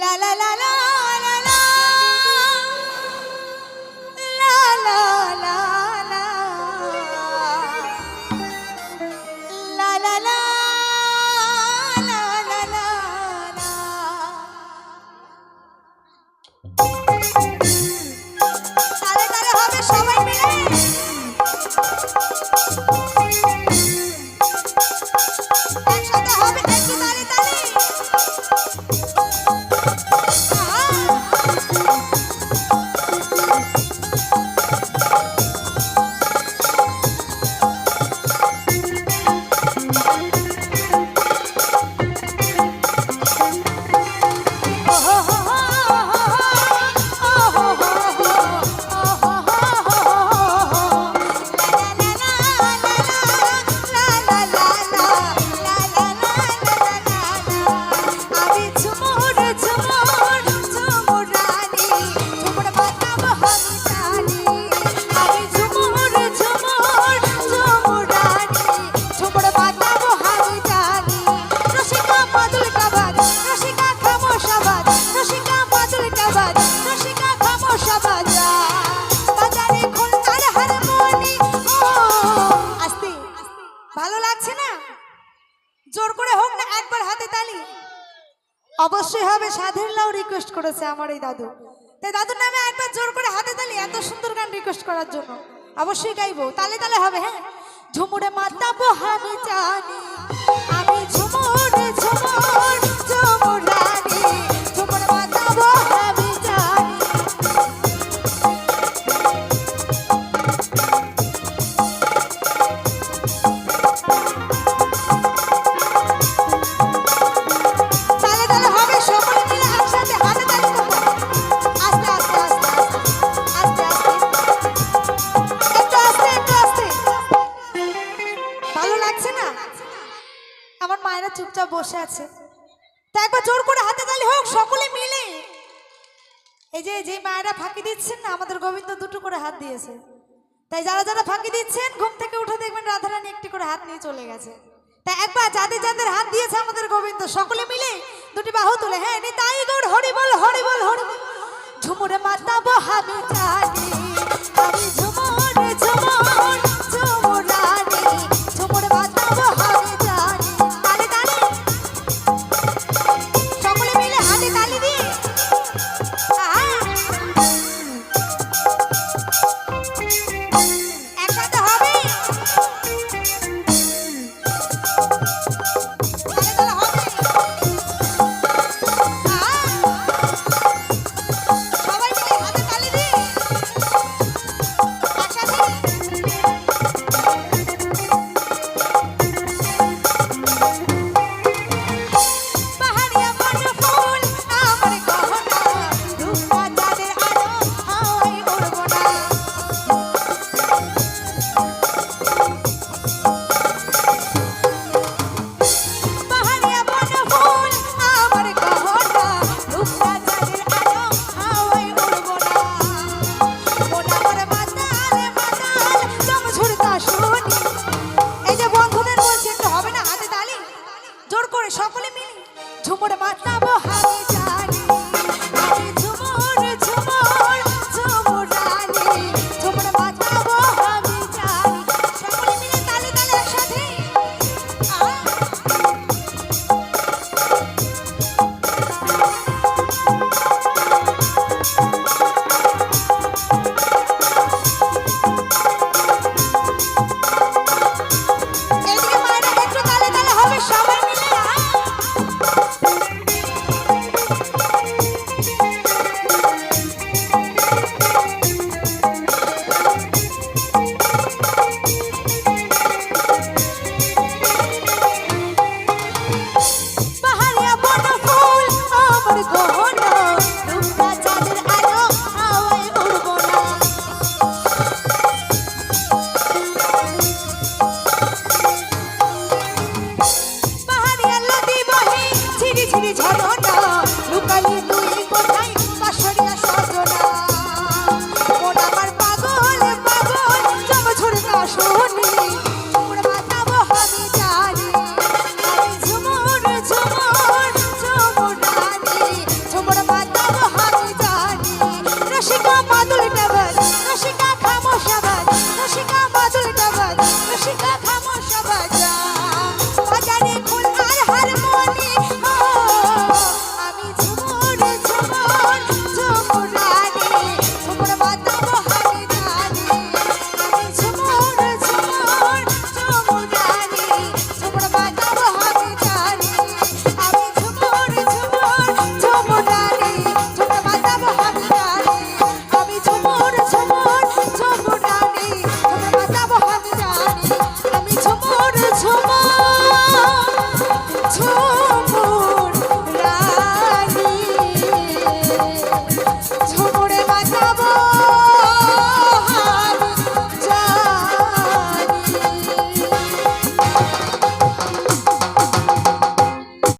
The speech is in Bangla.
la la la la অবশ্যই হবে সাধের লাও রিকোয়েস্ট করেছে আমার এই দাদু। তাই দাদুর নামে একবার জোর করে হাতে তালি, এত সুন্দর গান রিকোয়েস্ট করার জন্য। অবশ্যই গাইবো। তালে তালে হবে হ্যাঁ? ঝুমুরে মাতা বহানি জানি। আমি ঝুমুরে ঝুমুর বসে আছে। তা একবার জোর করে হাতে তালি হোক, সকলে মিলে। এই যে যে মায়েরা ফাঁকি দিচ্ছেন না, আমাদের গোবিন্দ দুটো করে হাত দিয়েছে। তাই যারা যারা ফাঁকি দিচ্ছেন, ঘুম থেকে উঠে দেখবেন রাধারানী একটি করে হাত নিয়ে চলে গেছে। তাই একবার যাদের যাদের হাত দিয়েছে আমাদের গোবিন্দ, সকলে মিলে দুটি বাহু তুলে। হ্যাঁ নি তাই হরি বল হরি বল ঝুমুরে মাতা বহাবি por matar. harmonic